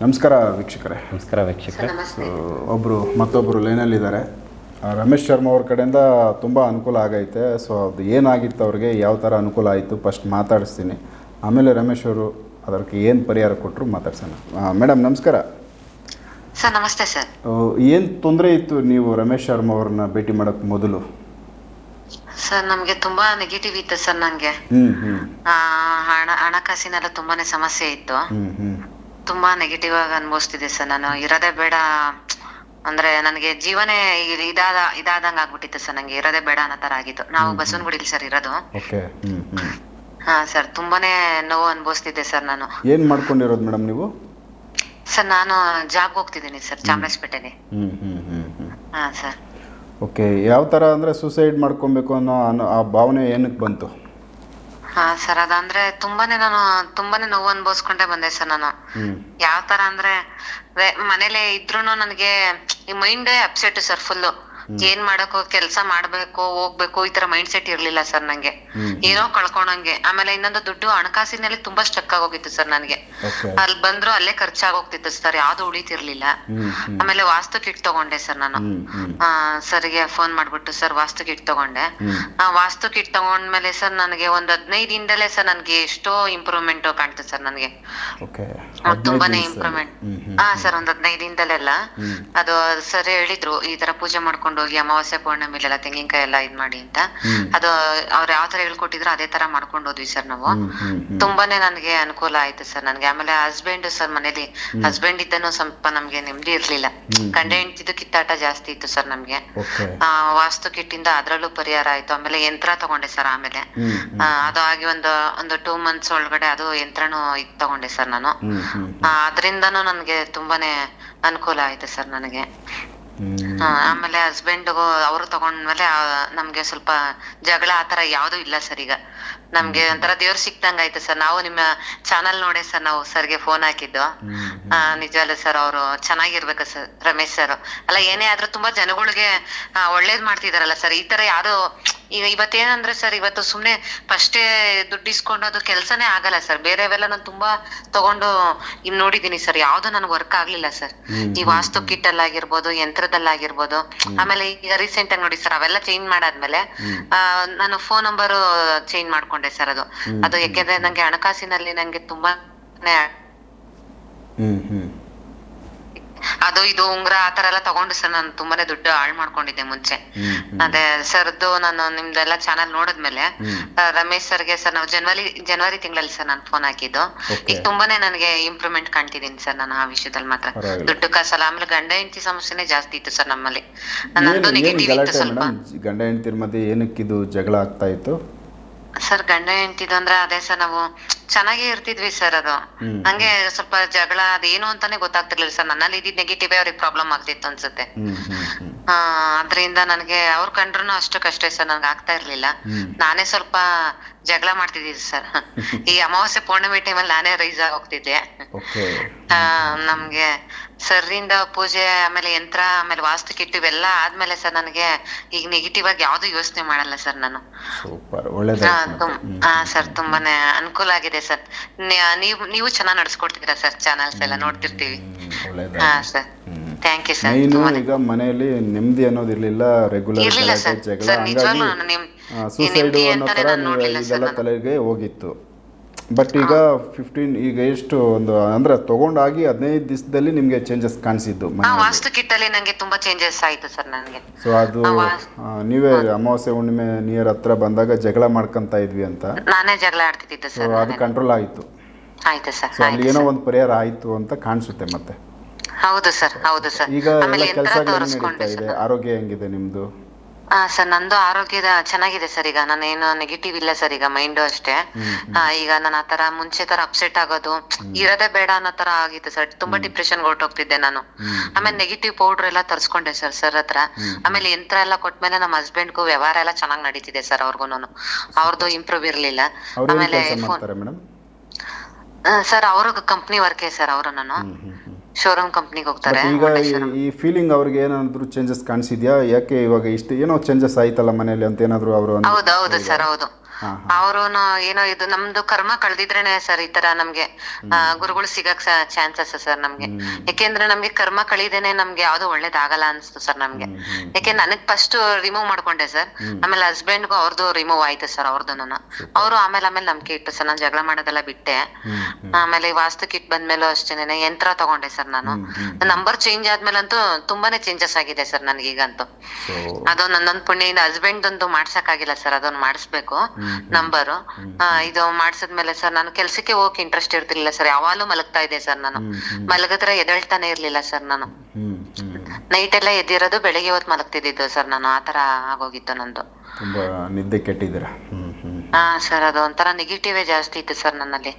ನಮಸ್ಕಾರ ವೀಕ್ಷಕರೇ. ನಮಸ್ಕಾರ ವೀಕ್ಷಕರೇ. ಸೊ, ಒಬ್ಬರು ಮತ್ತೊಬ್ಬರು ಲೈನಲ್ಲಿದ್ದಾರೆ ರಮೇಶ್ ಶರ್ಮಾ ಅವ್ರ ಕಡೆಯಿಂದ ತುಂಬ ಅನುಕೂಲ ಆಗೈತೆ. ಸೊ ಅದು ಏನಾಗಿತ್ತು ಅವ್ರಿಗೆ ಯಾವ ಥರ ಅನುಕೂಲ ಆಯಿತು ಫಸ್ಟ್ ಮಾತಾಡಿಸ್ತೀನಿ. ಆಮೇಲೆ ರಮೇಶ್ ಅವರು ಅದಕ್ಕೆ ಏನು ಪರಿಹಾರ ಕೊಟ್ಟರು ಮಾತಾಡ್ಸೋಣ. ಮೇಡಮ್ ನಮಸ್ಕಾರ. ಸರ್ ನಮಸ್ತೆ ಸರ್. ಏನು ತೊಂದರೆ ಇತ್ತು ನೀವು ರಮೇಶ್ ಶರ್ಮಾ ಅವ್ರನ್ನ ಭೇಟಿ ಮಾಡೋಕ್ಕೆ ಮೊದಲು? ಸರ್ ನಮಗೆ ತುಂಬಾ ನೆಗೆಟಿವ್ ಇತ್ತು ಸರ್ ನಂಗೆ. ಹ್ಞೂ ಹ್ಞೂ ಆ, ಹಣ ಹಣಕಾಸಿನೆಲ್ಲ ತುಂಬಾನೇ ಸಮಸ್ಯೆ ಇತ್ತು. ಹ್ಞೂ ಹ್ಞೂ ತುಂಬಾ ನೆಗೆಟಿವ್ ಆಗಿ ಅನ್ಭವಿಸ್ತಿದ್ದೆ ಸರ್ ನಾನು. ಇರೋದೇ ಬೇಡ. ಅಂದ್ರೆ ನನಗೆ ಜೀವನೇ ಇದಾದ ಇದಾದಂಗ ಆಗ್ಬಿಟ್ಟಿತ್ತು ಸರ್ ನಂಗೆ. ಇರೋದೇ ಬೇಡ ಅನ್ನೋ ತರ ಆಗಿತ್ತು. ನಾವು ಬಸವನಗುಡಿಲಿ ಸರ್ ಇರೋದು. ಓಕೆ. ಹ್ಮ್ ಹಾ ಸರ್ ತುಂಬಾನೇ ನೋವು ಅನ್ಭವಿಸ್ತಿದ್ದೆ ಸರ್ ನಾನು. ಏನು ಮಾಡ್ಕೊಂಡಿರೋದು ಮೇಡಮ್ ನೀವು? ಸರ್ ನಾನು ಜಾಬ್ ಹೋಗ್ತಿದ್ದೀನಿ ಸರ್ ಚಾಮರಾಜಪೇಟೆಗೆ. ಹ್ಞೂ ಹ್ಮ್ ಹ್ಮ್ ಹ್ಮ್. ಹಾ ಸರ್. ಓಕೆ ಯಾವ ಥರ ಅಂದರೆ ಸುಸೈಡ್ ಮಾಡ್ಕೊಬೇಕು ಅನ್ನೋ ಅನ್ನೋ ಆ ಭಾವನೆ ಏನಕ್ಕೆ ಬಂತು? ಹಾ ಸರ್. ಅದಂದ್ರೆ ತುಂಬಾನೇ ನಾನು ತುಂಬಾನೇ ನೋವು ಅನ್ಭವಿಸ್ಕೊಂಡೆ ಬಂದೆ ಸರ್ ನಾನು. ಯಾವ್ ಯಾವ ತರ ಅಂದ್ರೆ ಅದೇ ಮನೇಲೆ ಇದ್ರೂನು ನನಗೆ ಈ ಮೈಂಡ್ ಅಪ್ಸೆಟ್ ಸರ್ ಫುಲ್ ಏನ್ ಮಾಡಕ್ಕೋ ಕೆಲ್ಸ ಮಾಡ್ಬೇಕು ಹೋಗ್ಬೇಕು ಈ ತರ ಮೈಂಡ್ ಸೆಟ್ ಇರ್ಲಿಲ್ಲ ಸರ್ ನಂಗೆ. ಏನೋ ಕಳ್ಕೊಂಡಂಗೆ. ಆಮೇಲೆ ಇನ್ನೊಂದು ದುಡ್ಡು ಹಣಕಾಸಿನಲ್ಲಿ ತುಂಬಾ ಸ್ಟಕ್ ಆಗೋಗಿತ್ತು ಸರ್ ನನ್ಗೆ. ಅಲ್ಲಿ ಬಂದ್ರು ಅಲ್ಲೇ ಖರ್ಚಾಗೋಗ್ತಿತ್ತು ಸರ್ ಯಾವ್ದು ಉಳಿತಿರ್ಲಿಲ್ಲ. ಆಮೇಲೆ ವಾಸ್ತು ಕಿಟ್ ತಗೊಂಡೆ ಸರ್ ನಾನು. ಸರ್ಗೆ ಫೋನ್ ಮಾಡ್ಬಿಟ್ಟು ಸರ್ ವಾಸ್ತು ಕಿಟ್ ತಗೊಂಡೆ. ಆ ವಾಸ್ತು ಕಿಟ್ ತಗೊಂಡ್ಮೇಲೆ ಸರ್ ನನಗೆ ಒಂದ್ ಹದಿನೈದು ದಿನದಲ್ಲೇ ಸರ್ ನನ್ಗೆ ಎಷ್ಟೋ ಇಂಪ್ರೂವ್ಮೆಂಟ್ ಕಾಣ್ತದೆ ಸರ್ ನನ್ಗೆ. ತುಂಬಾನೇ ಇಂಪ್ರೂವ್ಮೆಂಟ್ ಹಾ ಸರ್ ಒಂದ್ ಹದಿನೈದು ದಿನದಲ್ಲೆಲ್ಲ ಅದು ಸರ್ ಹೇಳಿದ್ರು ಈ ತರ ಪೂಜೆ ಮಾಡ್ಕೊಂಡು ಹೋಗಿ ಅಮಾವಾಸ್ಯೆ ಪೌರ್ಣಮಿಲೆಲ್ಲ ತೆಂಗಿನಕಾಯಿ ಎಲ್ಲ ಇದ್ ಮಾಡಿ ಅಂತ. ಅದು ಅವ್ರು ಯಾವ ತರ ಹೇಳ್ಕೊಟ್ಟಿದ್ರು ಅದೇ ತರ ಮಾಡ್ಕೊಂಡು ಹೋದ್ವಿ ಸರ್ ನಾವು. ತುಂಬಾನೇ ನನ್ಗೆ ಅನುಕೂಲ ಆಯ್ತು ಸರ್. ನನ್ಗೆ ಆಮೇಲೆ ಹಸ್ಬೆಂಡ್ ಸರ್ ಮನೇಲಿ ಹಸ್ಬೆಂಡ್ ಇದ್ದನು ಸ್ವಲ್ಪ ನಮ್ಗೆ ನೆಮ್ಮದಿ ಇರ್ಲಿಲ್ಲ. ಗಂಡ ಹೆಂಡ್ತಿದ್ದು ಕಿತ್ತಾಟ ಜಾಸ್ತಿ ಇತ್ತು ಸರ್ ನಮ್ಗೆ. ಆ ವಾಸ್ತು ಕಿಟ್ಟಿಂದ ಅದ್ರಲ್ಲೂ ಪರಿಹಾರ ಆಯ್ತು. ಆಮೇಲೆ ಯಂತ್ರ ತಗೊಂಡೆ ಸರ್ ಆಮೇಲೆ. ಅದು ಆಗಿ ಒಂದು ಒಂದು ಟೂ ಮಂತ್ಸ್ ಒಳಗಡೆ ಅದು ಯಂತ್ರನೂ ಇದ್ ತಗೊಂಡೆ ಸರ್ ನಾನು. ಅದರಿಂದನೂ ನನ್ಗೆ ತುಂಬಾನೇ ಅನುಕೂಲ ಆಯ್ತು ಸರ್ ನನಗೆ. ಆಮೇಲೆ ಹಸ್ಬೆಂಡ್ಗೂ ಅವರು ತಗೊಂಡ್ಮೇಲೆ ನಮ್ಗೆ ಸ್ವಲ್ಪ ಜಗಳ ಆತರ ಯಾವ್ದು ಇಲ್ಲ ಸರ್ ಈಗ. ನಮ್ಗೆ ಒಂಥರ ದೇವ್ರು ಸಿಕ್ತಂಗ ಆಯ್ತು ಸರ್. ನಾವು ನಿಮ್ಮ ಚಾನಲ್ ನೋಡೇ ಸರ್ ನಾವು ಸರ್ಗೆ ಫೋನ್ ಹಾಕಿದ್ದು. ನಿಜವಲ್ಲ ಸರ್ ಅವರು ಚೆನ್ನಾಗಿರ್ಬೇಕು ಸರ್ ರಮೇಶ್ ಸರ್. ಅಲ್ಲ ಏನೇ ಆದ್ರೂ ತುಂಬಾ ಜನಗಳಿಗೆ ಒಳ್ಳೇದ್ ಮಾಡ್ತಿದಾರಲ್ಲ ಸರ್. ಈ ತರ ಯಾರು ಈಗ ಇವತ್ತೇನಂದ್ರೆ ಸರ್ ಇವತ್ತು ಸುಮ್ನೆ ಫಸ್ಟೇ ದುಡ್ಡು ಅದು ಕೆಲ್ಸನೇ ಆಗಲ್ಲ ಸರ್. ಬೇರೆವೆಲ್ಲ ನಾನು ತುಂಬಾ ತಗೊಂಡು ಇನ್ ನೋಡಿದೀನಿ ಸರ್. ಯಾವ್ದು ನನ್ಗೆ ವರ್ಕ್ ಆಗ್ಲಿಲ್ಲ ಸರ್. ಈ ವಾಸ್ತು ಕಿಟ್ ಅಲ್ಲಾಗಿರ್ಬೋದು ಯಂತ್ರದಲ್ಲಾಗಿರ್ಬೋದು. ಆಮೇಲೆ ಈಗ ರೀಸೆಂಟ್ ಆಗಿ ನೋಡಿ ಸರ್ ಅವೆಲ್ಲ ಚೇಂಜ್ ಮಾಡಾದ್ಮೇಲೆ ಆ, ನಾನು ಫೋನ್ ನಂಬರ್ ಚೇಂಜ್ ಮಾಡ್ಕೊಂಡೆ ಸರ್ ಅದು. ಅದು ಯಾಕೆಂದ್ರೆ ನಂಗೆ ಹಣಕಾಸಿನಲ್ಲಿ ನಂಗೆ ತುಂಬಾ ಅದು ಇದು ಉಂಗ್ರ ಆತರ ಎಲ್ಲ ತಗೊಂಡು ಸರ್ ನಾನು ತುಂಬಾನೇ ದುಡ್ಡು ಹಾಳ್ ಮಾಡ್ಕೊಂಡಿದ್ದೆ ಮುಂಚೆ. ಅದೇ ಸರ್ದು ನಾನು ನಿಮ್ದೆಲ್ಲ ಚಾನಲ್ ನೋಡಿದ್ಮೇಲೆ ರಮೇಶ್ ಸರ್ಗೆ ಸರ್ ನಾವು ಜನವರಿ ಜನವರಿ ತಿಂಗಳಲ್ಲಿ ಸರ್ ನಾನು ಫೋನ್ ಹಾಕಿದ್ದು. ಈಗ ತುಂಬಾನೇ ನನಗೆ ಇಂಪ್ರೂವ್ಮೆಂಟ್ ಕಾಣ್ತಿದ್ದೀನಿ ಸರ್ ನಾನು ಆ ವಿಷಯದಲ್ಲಿ ಮಾತ್ರ. ದುಡ್ಡು ಕಾಸಲ್ಲ. ಆಮೇಲೆ ಗಂಡ ಹೆಂಡತಿ ಸಮಸ್ಯೆನೇ ಜಾಸ್ತಿ ಇತ್ತು ಸರ್ ನಮ್ಮಲ್ಲಿ. ನಂದು ನೆಗೆಟಿವ್ ಇತ್ತು ಸ್ವಲ್ಪ. ಗಂಡ ಹೆಂಡತಿ ಮಧ್ಯೆ ಏನಕ್ಕಿದು ಜಗಳ ಆಗ್ತಾ ಇತ್ತು? ಸರ್ ಗಂಡ ಹೆಂಡತಿದು ಅಂದ್ರೆ ಅದೇ ಸರ್ ನಾವು ಚೆನ್ನಾಗೇ ಇರ್ತಿದ್ವಿ ಸರ್ ಅದು. ಹ್ಮ್. ಹಂಗೆ ಸ್ವಲ್ಪ ಜಗಳ ಅದೇನು ಅಂತಾನೆ ಗೊತ್ತಾಗ್ತಿರ್ಲಿಲ್ಲ ಸರ್. ನನ್ನಲ್ಲಿ ಇದ್ದಿದ್ ನೆಗೆಟಿವ್ ಅವ್ರಿಗೆ ಪ್ರಾಬ್ಲಮ್ ಆಗ್ತಿತ್ತು ಅನ್ಸುತ್ತೆ. ಹ್ಮ್ ಆ, ಅದ್ರಿಂದ ನನಗೆ ಅವ್ರ್ ಕಂಡ್ರು ಅಷ್ಟಕ್ಕಷ್ಟೇ ಸರ್ ನನ್ಗೆ ಆಗ್ತಾ ಇರ್ಲಿಲ್ಲ. ಹ್ಮ್. ನಾನೇ ಸ್ವಲ್ಪ ಜಗಳ ಮಾಡ್ತಿದ್ದೆ ಸರ್. ಈ ಅಮಾವಾಸ್ಯೆ ಪೌರ್ಣಮಿ ಟೈಮಲ್ಲಿ ನಾನೇ ರೈಸ್ ಆಗಿ ಹೋಗ್ತಿದ್ದೆ. ಓಕೆ ಆ, ನಮ್ಗೆ ಸರ್ರಿಂದ ಪೂಜೆ ಆಮೇಲೆ ಯಂತ್ರ ಆಮೇಲೆ ವಾಸ್ತು ಕಿಟ್ಟು ಇವೆಲ್ಲ ಆದ್ಮೇಲೆ ಸರ್ ನನಗೆ ಈಗ ನೆಗೆಟಿವ್ ಆಗಿ ಯಾವ್ದು ಯೋಚನೆ ಮಾಡಲ್ಲ ಸರ್ ನಾನು. ಸೂಪರ್ ಹಾ ಸರ್ ತುಂಬಾನೇ ಅನುಕೂಲ ಆಗಿದೆ ಸರ್. ನೀವು ನೀವು ಚೆನ್ನಾಗಿ ನಡ್ಸ್ಕೊಡ್ತೀರಾ ಸರ್ ಚಾನಲ್ಸ್ ಎಲ್ಲ? ನೋಡ್ತಿರ್ತೀವಿ. ಹಾ ಸರ್. Thank you sir. ಮೈನು ಈಗ ಮನೆಯಲ್ಲಿ ನೆಮ್ಮದಿ ರೆಗ್ಯುಲರ್ ಇರ್ಲಿಲ್ಲ ಗಲಾಟೆ ಸರ್. ಜಗಳ. ಸರ್ ನಿಜವಾಗ್ಲೂ ನಾನು ನಿಮ್ ಸೂಸೈಡು ನೆಮ್ಮದಿ ಅನ್ನೋ ಥರ ನೀವು ಇದೆಲ್ಲ ತಲೆಗೆ ಹೋಗಿತ್ತು. ಬಟ್ ಈಗ ಫಿಫ್ಟೀನ್ ಈಗ ಎಷ್ಟು ಒಂದು ಅಂದ್ರೆ ತಗೊಂಡಾಗಿ ಹದಿನೈದು ದಿವಸದಲ್ಲಿ ನಿಮಗೆ ಚೇಂಜಸ್ ಕಾಣಿಸಿದ್ದು ಆ ವಾಸ್ತು ಕಿಟ್ ಅಲ್ಲಿ ನಂಗೆ ತುಂಬಾ ಚೇಂಜಸ್ ಆಯ್ತು ಸರ್ ನನಗೆ. ಸೊ ಅದು ಆ, ನೀವೇ ಅಮಾವಾಸ್ಯೆ ಹುಣ್ಣಿಮೆ ನಿಯರ್ ಹತ್ರ ಬಂದಾಗ ಜಗಳ ಮಾಡ್ಕೊಂತ ಇದ್ವಿ ಅಂತ. ನಾನೇ ಜಗಳ ಆಡ್ತಿದ್ದೆ ಸೊ ಸರ್ ಅದು ಕಂಟ್ರೋಲ್ ಆಯ್ತು. ಆಯ್ತು ಸರ್ ಅಲ್ಲಿ ಆಯ್ತು ಏನೋ ಒಂದು ಪರಿಹಾರ ಆಯಿತು ಅಂತ ಕಾಣಿಸುತ್ತೆ ಮತ್ತೆ. ಹೌದು ಸರ್ ಹೌದು ಸರ್. ಈಗ ಎಲ್ಲ ಆಮೇಲೆ ಯಂತ್ರ ಕೆಲಸಗಳು ಹೆಂಗ್ ತೋರಿಸ್ಕೊಂಡೆ ನಡೀತಾ ಇದೆ? ಆರೋಗ್ಯ ಹೆಂಗಿದೆ ನಿಮ್ಮದು ಸರ್ ನಂದು ಆರೋಗ್ಯದ ಚೆನ್ನಾಗಿದೆ ಸರ್ ಈಗ. ನಾನೇನು ನೆಗೆಟಿವ್ ಇಲ್ಲ ಸರ್ ಈಗ ಮೈಂಡು ಅಷ್ಟೇ. ಈಗ ನಾನು ಆತರ ಮುಂಚೆ ತರ ಅಪ್ಸೆಟ್ ಆಗೋದು ಇರೋದೇ ಬೇಡ ಅನ್ನೋ ತರ ಆಗಿತ್ತು ಸರ್. ತುಂಬಾ ಡಿಪ್ರೆಷನ್ ಹೊರಟೋಗ್ತಿದ್ದೆ ನಾನು. ಆಮೇಲೆ ನೆಗೆಟಿವ್ ಪೌಡರ್ ಎಲ್ಲ ತರ್ಸ್ಕೊಂಡೆ ಸರ್ ಸರ್ ಹತ್ರ. ಆಮೇಲೆ ಯಂತ್ರ ಎಲ್ಲ ಕೊಟ್ಮೇಲೆ ನಮ್ಮ ಹಸ್ಬೆಂಡ್ಗೂ ವ್ಯವಹಾರ ಎಲ್ಲ ಚೆನ್ನಾಗಿ ನಡೀತಿದೆ ಸರ್ ಅವ್ರಿಗೂನು. ಅವ್ರದ್ದು ಇಂಪ್ರೂವ್ ಇರ್ಲಿಲ್ಲ. ಅವ್ರು ಆಮೇಲೆ ಕೆಲಸ ಫೋನ್ ಮಾಡ್ತಾರೆ ಮೇಡಮ್ ಸರ್ ಅವ್ರಿಗೆ ಕಂಪ್ನಿ ವರ್ಕೇ ಸರ್ ಅವರು ನಾನು. ಶೋರೂಮ್ ಕಂಪ್ನಿಗೆ ಹೋಗ್ತಾರೆ ಈಗ ಈ- ಫೀಲಿಂಗ್ ಅವ್ರಿಗೆ ಏನಾದ್ರು ಚೇಂಜಸ್ ಕಾಣಿಸಿದ್ಯಾ? ಯಾಕೆ ಇವಾಗ ಇಷ್ಟು ಏನೋ ಚೇಂಜಸ್ ಆಯ್ತಲ್ಲ ಮನೆಯಲ್ಲಿ ಅಂತ ಏನಾದ್ರು ಅವರು ಹೌದು ಹೌದು ಸರ್ ಹೌದು. ಅವ್ರುನು ಏನೋ ಇದು ನಮ್ದು ಕರ್ಮ ಕಳ್ದಿದ್ರೇನೆ ಸರ್ ಈ ತರ ನಮ್ಗೆ. ಆ, ಗುರುಗಳು ಸಿಗಕ್ ಚಾನ್ಸಸ್ ಸರ್ ನಮ್ಗೆ. ಯಾಕೆಂದ್ರೆ ನಮ್ಗೆ ಕರ್ಮ ಕಳಿದೇನೆ ನಮ್ಗೆ ಯಾವ್ದು ಒಳ್ಳೇದಾಗಲ್ಲ ಅನ್ಸ್ತು ಸರ್ ನಮ್ಗೆ. ಯಾಕೆ ನನಗ್ ಫಸ್ಟ್ ರಿಮೂವ್ ಮಾಡ್ಕೊಂಡೆ ಸರ್. ಆಮೇಲೆ ಹಸ್ಬೆಂಡ್ಗೂ ಅವ್ರದ್ದು ರಿಮೂವ್ ಆಯ್ತು ಸರ್ ಅವ್ರದ್ದು ಅವರು ಆಮೇಲೆ ಆಮೇಲೆ ನಂಬಿಕೆ ಇಟ್ಟು ಸರ್ ನಾನು ಜಗಳ ಮಾಡೋದೆಲ್ಲ ಬಿಟ್ಟೆ. ಆಮೇಲೆ ವಾಸ್ತು ಕಿಟ್ ಬಂದ್ಮೇಲೂ ಅಷ್ಟೇನೆ ಯಂತ್ರ ತಗೊಂಡೆ ಸರ್ ನಾನು. ನಂಬರ್ ಚೇಂಜ್ ಆದ್ಮೇಲಂತೂ ತುಂಬಾನೇ ಚೇಂಜಸ್ ಆಗಿದೆ ಸರ್ ನನ್ಗೀಗಂತೂ. ಸೊ ಅದು ನನ್ನೊಂದ್ ಇಂದ ಹಸ್ಬೆಂಡ್ ಒಂದು ಮಾಡ್ಸಕ್ಕಾಗಿಲ್ಲ ಸರ್ ಅದೊಂದು ಮಾಡಿಸ್ಬೇಕು. ನಂಬರು. ಇದು ಮಾಡ್ಸಿದ್ಮೇಲೆ ಸರ್ ನಾನು ಕೆಲ್ಸಕ್ಕೆ ಹೋಗಕ್ ಇಂಟ್ರೆಸ್ಟ್ ಇರ್ತಿರ್ಲಿಲ್ಲ ಸರ್. ಯಾವಾಗ್ಲೂ ಮಲಗ್ತಾ ಇದ್ದೆ ಸರ್ ನಾನು. ಮಲಗದ್ರೆ ಎದಳ್ತಾನೆ ಇರ್ಲಿಲ್ಲ ಸರ್ ನಾನು. ನೈಟ್ ಎಲ್ಲ ಎದ್ದಿರೋದು ಬೆಳಿಗ್ಗೆ ಹೊತ್ತು ಮಲಗ್ತಿದ್ದಿದ್ದು ಸರ್ ನಾನು. ಆತರ ಆಗೋಗಿತ್ತು ನಂದು. ತುಂಬಾ ನಿದ್ದೆ ಕೆಟ್ಟಿದ್ದೀರಾ? ಹಾ ಸರ್ ಅದು ಒಂಥರ ನೆಗೆಟಿವೇ ಜಾಸ್ತಿ ಇತ್ತು ಸರ್ ನನ್ನಲ್ಲಿ.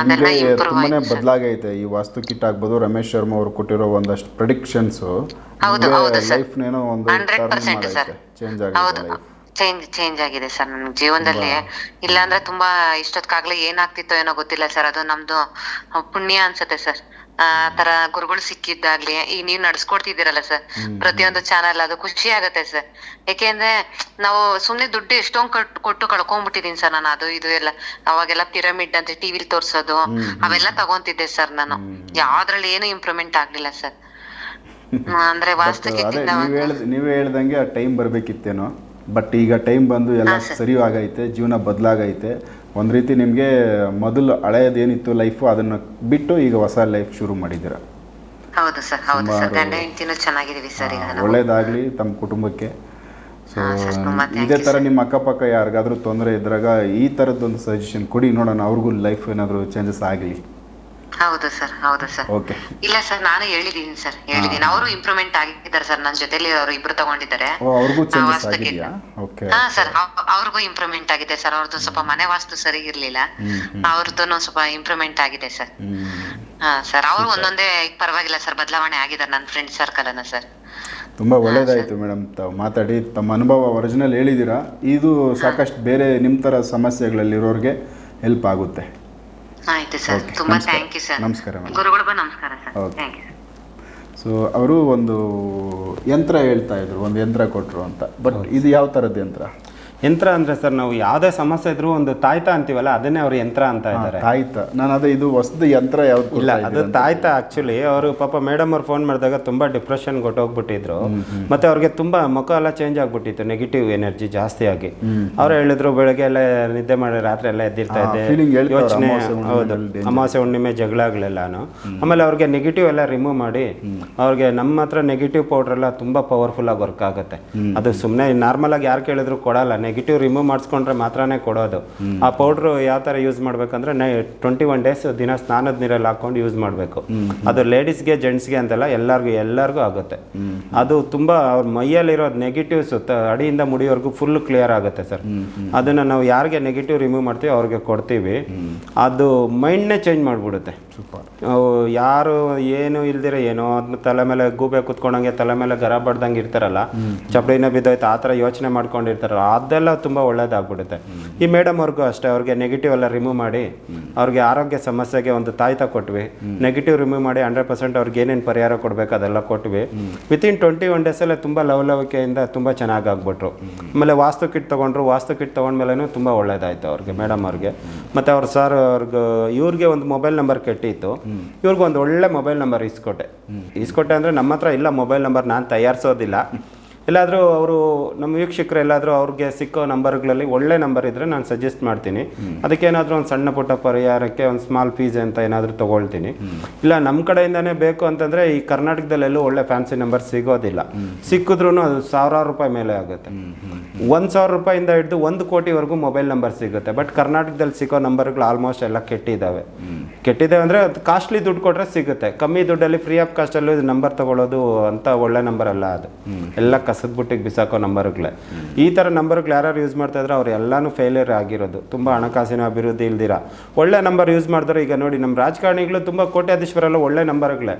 ಅದೆಲ್ಲ ನಿಮಗೆ ತುಂಬಾನೇ ಆಯ್ತು. ಬದಲಾಗೈತೆ ಈ ವಾಸ್ತು ಕಿಟ್ ಆಗ್ಬೋದು ರಮೇಶ್ ಶರ್ಮಾ ಅವರು ಕೊಟ್ಟಿರೋ ಒಂದಷ್ಟು ಪ್ರಿಡಿಕ್ಷನ್ಸ್ ಹೌದು, ಹೌದು sir. ಲೈಫ್ನೇನೋ ಒಂದು 100% sir. ಚೇಂಜ್ ಹೌದು. ಲೈಫ್ ಚೇಂಜ್ ಚೇಂಜ್ ಆಗಿದೆ ಸರ್ ನನ್ನ ಜೀವನದಲ್ಲಿ. ಇಲ್ಲಾಂದ್ರೆ ತುಂಬಾ ಇಷ್ಟೊತ್ಕಾಗ್ಲೇ ಏನಾಗ್ತಿತ್ತೋ ಏನೋ ಗೊತ್ತಿಲ್ಲ ಸರ್ ಅದು ನಮ್ದು ಪುಣ್ಯ ಅನ್ಸುತ್ತೆ ಸರ್. ಆ ತರ ಗುರುಗಳು ಸಿಕ್ಕಿದ್ದಾಗ್ಲಿ ಈಗ ನೀವ್ ನಡ್ಸ್ಕೊಡ್ತಿದ್ದೀರಲ್ಲ ಸರ್ ಪ್ರತಿಯೊಂದು ಚಾನಲ್ ಅದು ಖುಷಿ ಆಗತ್ತೆ ಸರ್. ಯಾಕೆಂದ್ರೆ ನಾವು ಸುಮ್ನೆ ದುಡ್ಡು ಎಷ್ಟೊಂದ್ ಕಟ್ ಕೊಟ್ಟು ಕಳ್ಕೊಂಡ್ಬಿಟ್ಟಿದೀನಿ ಸರ್ ನಾನು ಅದು ಇದು ಎಲ್ಲ. ಅವಾಗೆಲ್ಲ ಪಿರಮಿಡ್ ಅಂತ ಟಿವಿಲಿ ತೋರ್ಸೋದು ಅವೆಲ್ಲ ತಗೊಂತಿದ್ದೆ ಸರ್ ನಾನು. ಯಾವ್ದ್ರಲ್ಲಿ ಏನು ಇಂಪ್ರೂವ್ಮೆಂಟ್ ಆಗ್ಲಿಲ್ಲ ಸರ್. ಅಂದ್ರೆ ವಾಸ್ತವ ನೀವ್ ಹೇಳ್ದಂಗೆ ಆ ಟೈಮ್ ಬರಬೇಕಿತ್ತೇನೋ. ಬಟ್ ಈಗ ಟೈಮ್ ಬಂದು ಎಲ್ಲ ಸರಿ ಆಗೈತೆ ಜೀವನ ಬದಲಾಗೈತೆ. ಒಂದು ರೀತಿ ನಿಮಗೆ ಮೊದಲು ಹಳೆಯದೇನಿತ್ತು ಲೈಫು ಅದನ್ನು ಬಿಟ್ಟು ಈಗ ಹೊಸ ಲೈಫ್ ಶುರು ಮಾಡಿದ್ದೀರ? ಹೌದು ಸರ್ ಹೌದು ಸರ್ ಗಂಡ ಹೆಂಡತಿನೂ ಚೆನ್ನಾಗಿದ್ದೀವಿ ಸರ್ ಈಗ ನಾವು. ಒಳ್ಳೇದಾಗಲಿ ತಮ್ಮ ಕುಟುಂಬಕ್ಕೆ. ಸೊ ಇದೇ ಥರ ನಿಮ್ಮ ಅಕ್ಕಪಕ್ಕ ಯಾರಿಗಾದ್ರೂ ತೊಂದರೆ ಇದ್ರಾಗ ಈ ಥರದ್ದೊಂದು ಸಜೆಷನ್ ಕೊಡಿ. ನೋಡೋಣ ಅವ್ರಿಗೂ ಲೈಫ್ ಏನಾದರೂ ಚೇಂಜಸ್ ಆಗಲಿ. ಹೌದು ಸರ್ ಹೌದು ಸರ್. ಓಕೆ ಇಲ್ಲ ಸರ್ ನಾನು ಹೇಳಿದೀನಿ ಸರ್ ಹೇಳಿದೀನಿ. ಅವರು ಇಂಪ್ರೂವ್ಮೆಂಟ್ ಆಗಿದ್ದಾರೆ ಸರ್ ನನ್ನ ಜೊತೆಲಿ ಅವರು ಇಬ್ರು ತಗೊಂಡಿದ್ದಾರೆ. ಓ ಅವ್ರಿಗೂ ಆ, ಚೇಂಜಸ್ ಆಗಿದೆಯಾ? ಓಕೆ ಹಾ ಸರ್ ಅವ್ರಿಗೂ ಇಂಪ್ರೂವ್ಮೆಂಟ್ ಆಗಿದೆ ಸರ್. ಅವ್ರದ್ದು ಸ್ವಲ್ಪ ಮನೆ ವಾಸ್ತು ಸರಿ ಇರ್ಲಿಲ್ಲ. ಅವ್ರದ್ದು ಸ್ವಲ್ಪ ಇಂಪ್ರೂವ್ಮೆಂಟ್ ಆಗಿದೆ ಸರ್. ಹಾ ಸರ್ ಅವರು ಒಂದೊಂದೇ ಪರವಾಗಿಲ್ಲ ಸರ್ ಬದಲಾವಣೆ ಆಗಿದ್ದಾರೆ ನನ್ನ ಫ್ರೆಂಡ್ ಸರ್ಕಲ್ ಅನ್ನ ಸರ್. ತುಂಬಾ ಒಳ್ಳೇದಾಯಿತು ಮೇಡಮ್ ತಾವು ಮಾತಾಡಿ ತಮ್ಮ ಅನುಭವ ಒರಿಜಿನಲ್ ಹೇಳಿದ್ದೀರಾ? ಇದು ಸಾಕಷ್ಟು ಬೇರೆ ನಿಮ್ಮ ಥರ ಸಮಸ್ಯೆಗಳಲ್ಲಿರೋರಿಗೆ ಹೆಲ್ಪ್ ಆಗುತ್ತೆ. ಆಯ್ತು ಸರ್. Okay, ತುಂಬಾ ನಮಸ್ಕಾರ. ಥ್ಯಾಂಕ್ ಯು ಸರ್ ನಮಸ್ಕಾರ madam. ಗುರುಗಳಿಗೂ ನಮಸ್ಕಾರ ಸರ್. Okay. ಥ್ಯಾಂಕ್ ಯು ಸೊ ಅವರು ಒಂದು ಯಂತ್ರ ಹೇಳ್ತಾ ಇದ್ರು ಒಂದು ಯಂತ್ರ ಕೊಟ್ಟರು ಅಂತ. ಬಟ್ ಇದು ಯಾವ ಥರದ ಯಂತ್ರ? ಯಂತ್ರ ಅಂದ್ರೆ ಸರ್ ನಾವು ಯಾವುದೇ ಸಮಸ್ಯೆ ಇದ್ರೂ ಒಂದು ತಾಯ್ತ ಅಂತೀವಲ್ಲ ಅದನ್ನೇ ಅವ್ರು ಯಂತ್ರ ಅಂತ ಇದ್ದಾರೆ. ತಾಯ್ತ. ನಾನು ಅದೇ ಇದು ಹೊಸದು ಯಂತ್ರ ಯಾವ್ದು ಇಲ್ಲ ಅದು ತಾಯ್ತ ಆಕ್ಚುಲಿ ಅವರು ಪಾಪ ಮೇಡಮ್ ಅವ್ರು ಫೋನ್ ಮಾಡಿದಾಗ ತುಂಬಾ ಡಿಪ್ರೆಷನ್ ಕೊಟ್ಟೋಗ್ಬಿಟ್ಟಿದ್ರು. ಮತ್ತೆ ಅವ್ರಿಗೆ ತುಂಬಾ ಮುಖ ಎಲ್ಲ ಚೇಂಜ್ ಆಗ್ಬಿಟ್ಟಿತ್ತು ನೆಗೆಟಿವ್ ಎನರ್ಜಿ ಜಾಸ್ತಿ ಆಗಿ. ಅವ್ರು ಹೇಳಿದ್ರು ಬೆಳಗ್ಗೆ ಎಲ್ಲ ನಿದ್ದೆ ಮಾಡಿ ರಾತ್ರಿ ಎಲ್ಲ ಎದ್ದಿರ್ತಾ ಇದೆ ಇದ್ದೆ. ಯೋಚನೆ ಹೌದು ಅಮಾವಾಸ್ಯ ಹುಣ್ಣಿಮೆ ಜಗಳಗಳೆಲ್ಲಾನು ಆಮೇಲೆ ಅವ್ರಿಗೆ ನೆಗೆಟಿವ್ ಎಲ್ಲ ರಿಮೂವ್ ಮಾಡಿ ಅವ್ರಿಗೆ ನಮ್ಮ ಹತ್ರ ನೆಗೆಟಿವ್ ಪೌಡರ್ ಎಲ್ಲ ತುಂಬಾ ಪವರ್ಫುಲ್ ಆಗಿ ವರ್ಕ್ ಆಗುತ್ತೆ. ಅದು ಸುಮ್ಮನೆ ನಾರ್ಮಲ್ ಆಗಿ ಯಾರು ಕೇಳಿದ್ರು ಕೊಡಲ್ಲ ನೆಗೆಟಿವ್ ರಿಮೂವ್ ಮಾಡಿಸ್ಕೊಂಡ್ರೆ ಮಾತ್ರನೇ ಕೊಡೋದು. ಆ ಪೌಡ್ರು ಯಾವ ಥರ ಯೂಸ್ ಮಾಡ್ಬೇಕಂದ್ರೆ ಟ್ವೆಂಟಿ ಒನ್ ಡೇಸ್ ದಿನ ಸ್ನಾನದ ನೀರಲ್ಲಿ ಹಾಕೊಂಡು ಯೂಸ್ ಮಾಡಬೇಕು. ಅದು ಲೇಡೀಸ್ಗೆ ಜೆಂಟ್ಸ್ಗೆ ಅಂತಲ್ಲ ಎಲ್ಲರಿಗೂ ಎಲ್ಲರಿಗೂ ಆಗುತ್ತೆ. ಅದು ತುಂಬಾ ಅವ್ರ ಮೈಯಲ್ಲಿರೋ ನೆಗೆಟಿವ್ಸ್ ಅಡಿಯಿಂದ ಮುಡಿಯೋರ್ಗೂ ಫುಲ್ ಕ್ಲಿಯರ್ ಆಗುತ್ತೆ ಸರ್. ಅದನ್ನ ನಾವು ಯಾರಿಗೆ ನೆಗೆಟಿವ್ ರಿಮೂವ್ ಮಾಡ್ತೀವಿ ಅವ್ರಿಗೆ ಕೊಡ್ತೀವಿ. ಅದು ಮೈಂಡ್ನೇ ಚೇಂಜ್ ಮಾಡಿಬಿಡುತ್ತೆ. ಯಾರು ಏನು ಇಲ್ದಿರ ಏನೋ ತಲೆ ಮೇಲೆ ಗೂಬೆ ಕುತ್ಕೊಂಡಂಗೆ ತಲೆ ಮೇಲೆ ಗರ ಬಡ್ದಂಗೆ ಇರ್ತಾರಲ್ಲ ಚಪ್ಪಡಿನ ಬಿದ್ದೋಯ್ತು ಆ ಥರ ಯೋಚನೆ ಮಾಡ್ಕೊಂಡಿರ್ತಾರಲ್ಲ ಅದೆಲ್ಲ ತುಂಬ ಒಳ್ಳೇದಾಗ್ಬಿಡುತ್ತೆ. ಈ ಮೇಡಮ್ ಅವ್ರಿಗೂ ಅಷ್ಟೇ, ಅವ್ರಿಗೆ ನೆಗೆಟಿವ್ ಎಲ್ಲ ರಿಮೂವ್ ಮಾಡಿ, ಅವ್ರಿಗೆ ಆರೋಗ್ಯ ಸಮಸ್ಯೆಗೆ ಒಂದು ತಾಯ್ತ ಕೊಟ್ವಿ ನೆಗೆಟಿವ್ ರಿಮೂವ್ ಮಾಡಿ ಹಂಡ್ರೆಡ್ ಪರ್ಸೆಂಟ್ ಅವ್ರಿಗೆ ಏನೇನು ಪರಿಹಾರ ಕೊಡಬೇಕು ಅದೆಲ್ಲ ಕೊಟ್ವಿ. ವಿತಿನ್ ಟ್ವೆಂಟಿ ಒನ್ ಡೇಸಲ್ಲೇ ತುಂಬ ಲವಲವಿಕೆಯಿಂದ ತುಂಬ ಚೆನ್ನಾಗಿ ಆಗ್ಬಿಟ್ರು ಆಮೇಲೆ ವಾಸ್ತು ಕಿಟ್ ತೊಗೊಂಡ್ರು, ವಾಸ್ತು ಕಿಟ್ ತೊಗೊಂಡ್ಮೇಲೆ ತುಂಬ ಒಳ್ಳೇದಾಯ್ತು ಅವ್ರಿಗೆ ಮೇಡಮ್ ಅವ್ರಿಗೆ. ಮತ್ತು ಅವ್ರ ಸರ್ ಅವ್ರಿಗೆ, ಇವ್ರಿಗೆ ಒಂದು ಮೊಬೈಲ್ ನಂಬರ್ ಕೆಟ್ಟಿತ್ತು. ಇವ್ರಿಗೆ ಒಂದು ಒಳ್ಳೆ ಮೊಬೈಲ್ ನಂಬರ್ ಇಸ್ಕೊಟ್ಟೆ ಇಸ್ಕೊಟ್ಟೆ ಅಂದರೆ ನಮ್ಮ ಹತ್ರ ಇಲ್ಲ ಮೊಬೈಲ್ ನಂಬರ್ ನಾನು ತಯಾರಿಸೋದಿಲ್ಲ. ಎಲ್ಲಾದರೂ ಅವರು ನಮ್ಮ ವೀಕ್ಷಕರು ಎಲ್ಲಾದರೂ ಅವ್ರಿಗೆ ಸಿಕ್ಕೋ ನಂಬರ್ಗಳಲ್ಲಿ ಒಳ್ಳೆ ನಂಬರ್ ಇದ್ದರೆ ನಾನು ಸಜೆಸ್ಟ್ ಮಾಡ್ತೀನಿ. ಅದಕ್ಕೇನಾದರೂ ಒಂದು ಸಣ್ಣ ಪುಟ್ಟ ಪರಿಹಾರಕ್ಕೆ ಒಂದು ಸ್ಮಾಲ್ ಫೀಸ್ ಅಂತ ಏನಾದರೂ ತೊಗೊಳ್ತೀನಿ. ಇಲ್ಲ ನಮ್ಮ ಕಡೆಯಿಂದನೇ ಬೇಕು ಅಂತಂದರೆ ಈ ಕರ್ನಾಟಕದಲ್ಲೆಲ್ಲೂ ಒಳ್ಳೆ ಫ್ಯಾನ್ಸಿ ನಂಬರ್ ಸಿಗೋದಿಲ್ಲ. ಸಿಕ್ಕಿದ್ರೂ ಅದು ಸಾವಿರಾರು ರೂಪಾಯಿ ಮೇಲೆ ಆಗುತ್ತೆ. ಒಂದು ಸಾವಿರ ರೂಪಾಯಿಂದ ಹಿಡಿದು ಒಂದು ಕೋಟಿವರೆಗೂ ಮೊಬೈಲ್ ನಂಬರ್ ಸಿಗುತ್ತೆ. ಬಟ್ ಕರ್ನಾಟಕದಲ್ಲಿ ಸಿಗೋ ನಂಬರ್ಗಳು ಆಲ್ಮೋಸ್ಟ್ ಎಲ್ಲ ಕೆಟ್ಟಿದ್ದಾವೆ ಕೆಟ್ಟಿದ್ದಾವೆ ಅಂದರೆ ಅದು ಕಾಸ್ಟ್ಲಿ ದುಡ್ಡು ಕೊಟ್ಟರೆ ಸಿಗುತ್ತೆ. ಕಮ್ಮಿ ದುಡ್ಡಲ್ಲಿ ಫ್ರೀ ಆಫ್ ಕಾಸ್ಟಲ್ಲಿ ನಂಬರ್ ತಗೊಳ್ಳೋದು ಅಂತ ಒಳ್ಳೆ ನಂಬರ್ ಅಲ್ಲ ಅದು. ಎಲ್ಲ ಕಸದ ಬುಟ್ಟಿಗೆ ಬಿಸಾಕೋ ನಂಬರ್ಗಳೇ. ಈ ಥರ ನಂಬರ್ಗಳು ಯಾರು ಯೂಸ್ ಮಾಡ್ತಾ ಇದ್ರೆ ಅವ್ರು ಎಲ್ಲಾನು ಫೇಲಿಯರ್ ಆಗಿರೋದು. ತುಂಬ ಹಣಕಾಸಿನ ಅಭಿವೃದ್ಧಿ ಇಲ್ದಿರ. ಒಳ್ಳೆ ನಂಬರ್ ಯೂಸ್ ಮಾಡಿದ್ರೆ ಈಗ ನೋಡಿ ನಮ್ಮ ರಾಜಕಾರಣಿಗಳು ತುಂಬ ಕೋಟ್ಯಾಧೀಶ್ವರೆಲ್ಲ ಒಳ್ಳೆ ನಂಬರ್ಗಳೇ.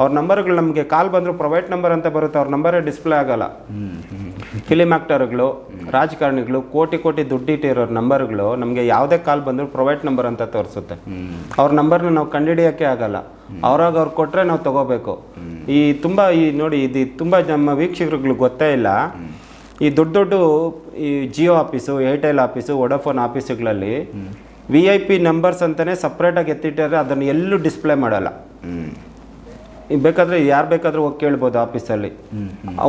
ಅವ್ರ ನಂಬರ್ಗಳು ನಮಗೆ ಕಾಲ್ ಬಂದರೂ ಪ್ರೈವೇಟ್ ನಂಬರ್ ಅಂತ ಬರುತ್ತೆ, ಅವ್ರ ನಂಬರೇ ಡಿಸ್ಪ್ಲೇ ಆಗಲ್ಲ. ಫಿಲಿಮ್ ಆಕ್ಟರ್ಗಳು ರಾಜಕಾರಣಿಗಳು ಕೋಟಿ ಕೋಟಿ ದುಡ್ಡಿಟ್ಟಿರೋ ನಂಬರ್ಗಳು ನಮಗೆ ಯಾವುದೇ ಕಾಲ್ ಬಂದರೂ ಪ್ರೈವೇಟ್ ನಂಬರ್ ಅಂತ ತೋರಿಸುತ್ತೆ. ಅವ್ರ ನಂಬರ್ನ ನಾವು ಕಂಡುಹಿಡಿಯೋಕ್ಕೆ ಆಗಲ್ಲ. ಅವ್ರಾಗ ಅವ್ರು ಕೊಟ್ಟರೆ ನಾವು ತಗೋಬೇಕು. ಈ ತುಂಬ ಈ ನೋಡಿ ಇದು ತುಂಬ ನಮ್ಮ ವೀಕ್ಷಕರುಗಳು ಗೊತ್ತೇ ಇಲ್ಲ. ಈ ದೊಡ್ಡ ದೊಡ್ಡ ಈ Jio office Airtel office Vodafone ಆಫೀಸುಗಳಲ್ಲಿ V I P numbers ಅಂತಲೇ ಸಪ್ರೇಟಾಗಿ ಎತ್ತಿಟ್ಟರೆ ಅದನ್ನು ಎಲ್ಲೂ ಡಿಸ್ಪ್ಲೇ ಮಾಡಲ್ಲ. ಈಗ ಬೇಕಾದರೆ ಯಾರು ಬೇಕಾದರೂ ಹೋಗಿ ಕೇಳ್ಬೋದು ಆಫೀಸಲ್ಲಿ.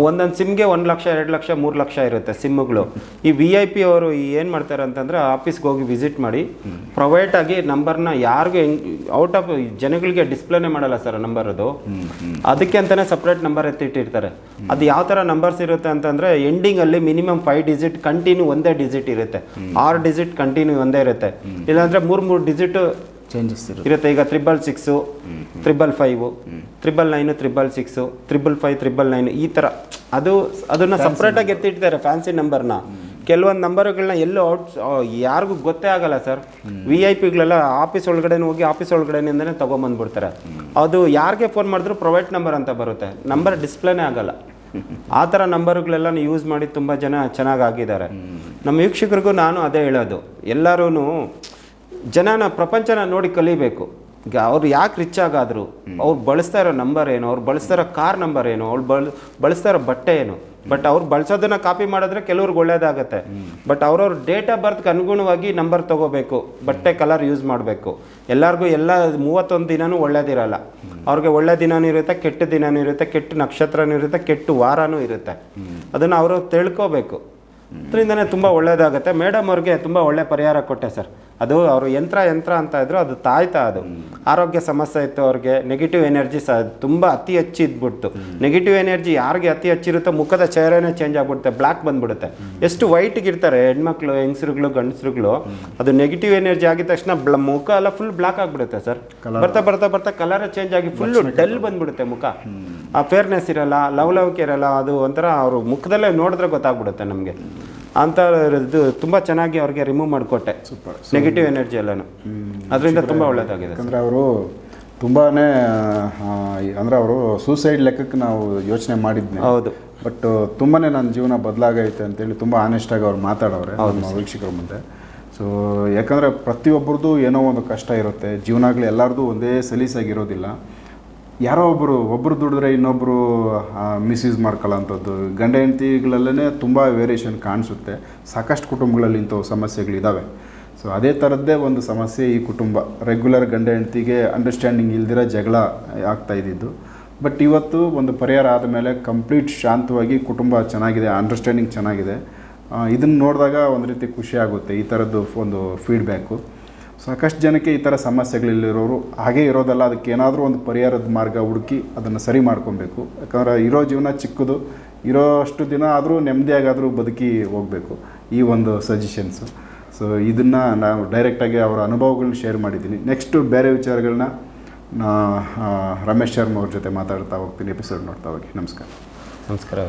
ಒಂದೊಂದು ಸಿಮ್ಗೆ ಒಂದು ಲಕ್ಷ ಎರಡು ಲಕ್ಷ ಮೂರು ಲಕ್ಷ ಇರುತ್ತೆ ಸಿಮ್ಗಳು ಈ ವಿ ಐ ಪಿ ಅವರು ಏನು ಮಾಡ್ತಾರೆ ಅಂತಂದರೆ ಆಫೀಸ್ಗೆ ಹೋಗಿ ವಿಸಿಟ್ ಮಾಡಿ ಪ್ರೈವೇಟ್ ಆಗಿ ನಂಬರ್ನ ಯಾರಿಗೂ ಔಟ್ ಆಫ್ ಜನಗಳಿಗೆ ಡಿಸ್ಪ್ಲೇನೇ ಮಾಡಲ್ಲ ಸರ್ ನಂಬರ್ ಅದು. ಅದಕ್ಕೆ ಅಂತಲೇ ಸಪ್ರೇಟ್ ನಂಬರ್ ಎತ್ತಿಟ್ಟಿರ್ತಾರೆ. ಅದು ಯಾವ ಥರ ನಂಬರ್ಸ್ ಇರುತ್ತೆ ಅಂತಂದರೆ ಎಂಡಿಂಗಲ್ಲಿ ಮಿನಿಮಮ್ ಫೈವ್ ಡಿಜಿಟ್ ಕಂಟಿನ್ಯೂ ಒಂದೇ ಡಿಜಿಟ್ ಇರುತ್ತೆ. ಆರು ಡಿಜಿಟ್ ಕಂಟಿನ್ಯೂ ಒಂದೇ ಇರುತ್ತೆ. ಇಲ್ಲಾಂದರೆ ಮೂರು ಮೂರು ಡಿಜಿಟು ಚೇಂಜಸ್ ಇರುತ್ತೆ. ಇರುತ್ತೆ. ಈಗ triple six triple five triple nine triple six triple five triple nine ಈ ಥರ ಅದು ಅದನ್ನು ಸಪ್ರೇಟಾಗಿ ಎತ್ತಿಡ್ತಾರೆ ಫ್ಯಾನ್ಸಿ ನಂಬರ್ನ ಕೆಲವೊಂದು ನಂಬರ್ಗಳನ್ನ ಎಲ್ಲೂ ಔಟ್ ಯಾರಿಗೂ ಗೊತ್ತೇ ಆಗಲ್ಲ ಸರ್ ವಿ ಐ ಪಿಗಳೆಲ್ಲ ಆಫೀಸ್ ಒಳಗಡೆ ಹೋಗಿ ಆಫೀಸ್ ಒಳಗಡೆಯಿಂದನೇ ತೊಗೊಂಬಂದ್ಬಿಡ್ತಾರೆ ಅದು ಯಾರಿಗೆ ಫೋನ್ ಮಾಡಿದ್ರು ಪ್ರೈವೇಟ್ ನಂಬರ್ ಅಂತ ಬರುತ್ತೆ. ನಂಬರ್ ಡಿಸ್ಪ್ಲೇನೇ ಆಗಲ್ಲ. ಆ ಥರ ನಂಬರ್ಗಳೆಲ್ಲ ಯೂಸ್ ಮಾಡಿ ತುಂಬ ಜನ ಚೆನ್ನಾಗಿ ಆಗಿದ್ದಾರೆ. ನಮ್ಮ ವೀಕ್ಷಕರಿಗೂ ನಾನು ಅದೇ ಹೇಳೋದು. ಎಲ್ಲರೂ ಜನನ ಪ್ರಪಂಚನ ನೋಡಿ ಕಲಿಬೇಕು. ಈಗ ಅವ್ರು ಯಾಕೆ ರಿಚ್ ಆಗಾದ್ರು ಅವ್ರು ಬಳಸ್ತಾ ಇರೋ ನಂಬರ್ ಏನು ಅವ್ರು ಬಳಸ್ತಾ ಇರೋ ಕಾರ್ ನಂಬರ್ ಏನು ಅವ್ರು ಬಳ ಬಳಸ್ತಾ ಇರೋ ಬಟ್ಟೆ ಏನು. ಬಟ್ ಅವ್ರು ಬಳಸೋದನ್ನ ಕಾಪಿ ಮಾಡಿದ್ರೆ ಕೆಲವ್ರಿಗೆ ಒಳ್ಳೇದಾಗತ್ತೆ. ಬಟ್ ಅವ್ರವ್ರ ಡೇಟ್ ಆಫ್ ಬರ್ತ್ಗೆ ಅನುಗುಣವಾಗಿ ನಂಬರ್ ತಗೋಬೇಕು ಬಟ್ಟೆ ಕಲರ್ ಯೂಸ್ ಮಾಡಬೇಕು. ಎಲ್ಲರಿಗೂ ಎಲ್ಲ ಮೂವತ್ತೊಂದು ದಿನನೂ ಒಳ್ಳೇದಿರಲ್ಲ. ಅವ್ರಿಗೆ ಒಳ್ಳೆ ದಿನನೂ ಇರುತ್ತೆ ಕೆಟ್ಟ ದಿನನೂ ಇರುತ್ತೆ ಕೆಟ್ಟ ನಕ್ಷತ್ರನೂ ಇರುತ್ತೆ ಕೆಟ್ಟ ವಾರನೂ ಇರುತ್ತೆ. ಅದನ್ನು ಅವರು ತಿಳ್ಕೋಬೇಕು. ಅದರಿಂದನೇ ತುಂಬ ಒಳ್ಳೇದಾಗುತ್ತೆ. ಮೇಡಮ್ ಅವ್ರಿಗೆ ತುಂಬ ಒಳ್ಳೆ ಪರಿಹಾರ ಕೊಟ್ಟೆ ಸರ್. ಅದು ಅವರು ಯಂತ್ರ ಯಂತ್ರ ಅಂತ ಇದ್ರು ಅದು ತಾಯ್ತಾ ಅದು. ಆರೋಗ್ಯ ಸಮಸ್ಯೆ ಇತ್ತು ಅವ್ರಿಗೆ ನೆಗೆಟಿವ್ ಎನರ್ಜಿ ಸಹ ತುಂಬ ಅತಿ ಹೆಚ್ಚು ಇದ್ಬಿಡ್ತು. ನೆಗೆಟಿವ್ ಎನರ್ಜಿ ಯಾರಿಗೆ ಅತಿ ಹೆಚ್ಚಿರುತ್ತೋ ಮುಖದ ಚೇಹರೆನೇ ಚೇಂಜ್ ಆಗ್ಬಿಡುತ್ತೆ ಬ್ಲ್ಯಾಕ್ ಬಂದ್ಬಿಡುತ್ತೆ. ಎಷ್ಟು ವೈಟ್ಗೆ ಇರ್ತಾರೆ ಹೆಣ್ಮಕ್ಳು ಹೆಂಗಸರುಗಳು ಗಂಡಸರುಗಳು ಅದು ನೆಗೆಟಿವ್ ಎನರ್ಜಿ ಆಗಿದ ತಕ್ಷಣ ಮುಖ ಎಲ್ಲ ಫುಲ್ ಬ್ಲಾಕ್ ಆಗ್ಬಿಡುತ್ತೆ ಸರ್ ಬರ್ತಾ ಬರ್ತಾ ಬರ್ತಾ ಕಲರ್ ಚೇಂಜ್ ಆಗಿ ಫುಲ್ಲು ಡಲ್ ಬಂದ್ಬಿಡುತ್ತೆ ಮುಖ. ಆ ಫೇರ್ನೆಸ್ ಇರಲ್ಲ ಲವಲವಿಕೆ ಇರಲ್ಲ ಅದು ಒಂಥರ ಅವರು ಮುಖದಲ್ಲೇ ನೋಡಿದ್ರೆ ಗೊತ್ತಾಗ್ಬಿಡುತ್ತೆ ನಮಗೆ. ಅಂತ ಇದು ತುಂಬ ಚೆನ್ನಾಗಿ ಅವ್ರಿಗೆ ರಿಮೂವ್ ಮಾಡಿಕೊಟ್ಟೆ. ನೆಗೆಟಿವ್ ಎನರ್ಜಿ ಎಲ್ಲನೂ. ಅದರಿಂದ ತುಂಬ ಒಳ್ಳೆಯದಾಗಿದೆ ಯಾಕಂದರೆ ಅವರು ತುಂಬಾ ಅಂದರೆ ಅವರು ಸೂಸೈಡ್ ಲೆಕ್ಕಕ್ಕೆ ನಾವು ಯೋಚನೆ ಮಾಡಿದ್ವಿ. ಹೌದು. ಬಟ್ ತುಂಬಾ ನನ್ನ ಜೀವನ ಬದಲಾಗೈತೆ ಅಂತೇಳಿ ತುಂಬ ಆನೆಸ್ಟಾಗಿ ಅವ್ರು ಮಾತಾಡೋರೆ ನಮ್ಮ ವೀಕ್ಷಕರ ಮುಂದೆ. ಸೊ ಯಾಕಂದರೆ ಪ್ರತಿಯೊಬ್ಬರದ್ದು ಏನೋ ಒಂದು ಕಷ್ಟ ಇರುತ್ತೆ. ಜೀವನಾಗಲಿ ಎಲ್ಲರದ್ದು ಒಂದೇ ಸಲೀಸಾಗಿರೋದಿಲ್ಲ ಯಾರೋ ಒಬ್ಬರು ಒಬ್ಬರು ದುಡಿದ್ರೆ ಇನ್ನೊಬ್ಬರು ಮಿಸ್ಯೂಸ್ ಮಾಡ್ಕೊಳ್ಳೋಂಥದ್ದು ಗಂಡ ಹೆಂಡತಿಗಳಲ್ಲೇ ತುಂಬ ವೇರಿಯೇಷನ್ ಕಾಣಿಸುತ್ತೆ. ಸಾಕಷ್ಟು ಕುಟುಂಬಗಳಲ್ಲಿ ಇಂಥವು ಸಮಸ್ಯೆಗಳಿದ್ದಾವೆ ಸೊ ಅದೇ ಥರದ್ದೇ ಒಂದು ಸಮಸ್ಯೆ ಈ ಕುಟುಂಬ. ರೆಗ್ಯುಲರ್ ಗಂಡ ಹೆಂಡತಿಗೆ ಅಂಡರ್ಸ್ಟ್ಯಾಂಡಿಂಗ್ ಇಲ್ದಿರೋ ಜಗಳ ಆಗ್ತಾ ಇದ್ದಿದ್ದು. ಬಟ್ ಇವತ್ತು ಒಂದು ಪರಿಹಾರ ಆದಮೇಲೆ ಕಂಪ್ಲೀಟ್ ಶಾಂತವಾಗಿ ಕುಟುಂಬ ಚೆನ್ನಾಗಿದೆ ಅಂಡರ್ಸ್ಟ್ಯಾಂಡಿಂಗ್ ಚೆನ್ನಾಗಿದೆ. ಇದನ್ನು ನೋಡಿದಾಗ ಒಂದು ರೀತಿ ಖುಷಿ ಆಗುತ್ತೆ. ಈ ಥರದ್ದು ಒಂದು ಫೀಡ್ಬ್ಯಾಕು ಸಾಕಷ್ಟು ಜನಕ್ಕೆ ಈ ಥರ ಸಮಸ್ಯೆಗಳಿಲ್ಲಿರೋರು, ಹಾಗೇ ಇರೋದಲ್ಲ, ಅದಕ್ಕೆ ಏನಾದರೂ ಒಂದು ಪರಿಹಾರದ ಮಾರ್ಗ ಹುಡುಕಿ ಅದನ್ನು ಸರಿ ಮಾಡ್ಕೊಬೇಕು. ಯಾಕಂದರೆ ಇರೋ ಜೀವನ ಚಿಕ್ಕದು ಇರೋ ಅಷ್ಟು ದಿನ ಆದರೂ ನೆಮ್ಮದಿಯಾಗಾದರೂ ಬದುಕಿ ಹೋಗಬೇಕು. ಈ ಒಂದು ಸಜೆಷನ್ಸು ಸೊ ಇದನ್ನು ನಾವು ಡೈರೆಕ್ಟಾಗಿ ಅವರ ಅನುಭವಗಳನ್ನ ಶೇರ್ ಮಾಡಿದ್ದೀನಿ. ನೆಕ್ಸ್ಟು ಬೇರೆ ವಿಚಾರಗಳನ್ನ ರಮೇಶ್ ಶರ್ಮ ಅವ್ರ ಜೊತೆ ಮಾತಾಡ್ತಾ ಹೋಗ್ತೀನಿ ಎಪಿಸೋಡ್ ನೋಡ್ತಾ ಹೋಗಿ. ನಮಸ್ಕಾರ. ನಮಸ್ಕಾರ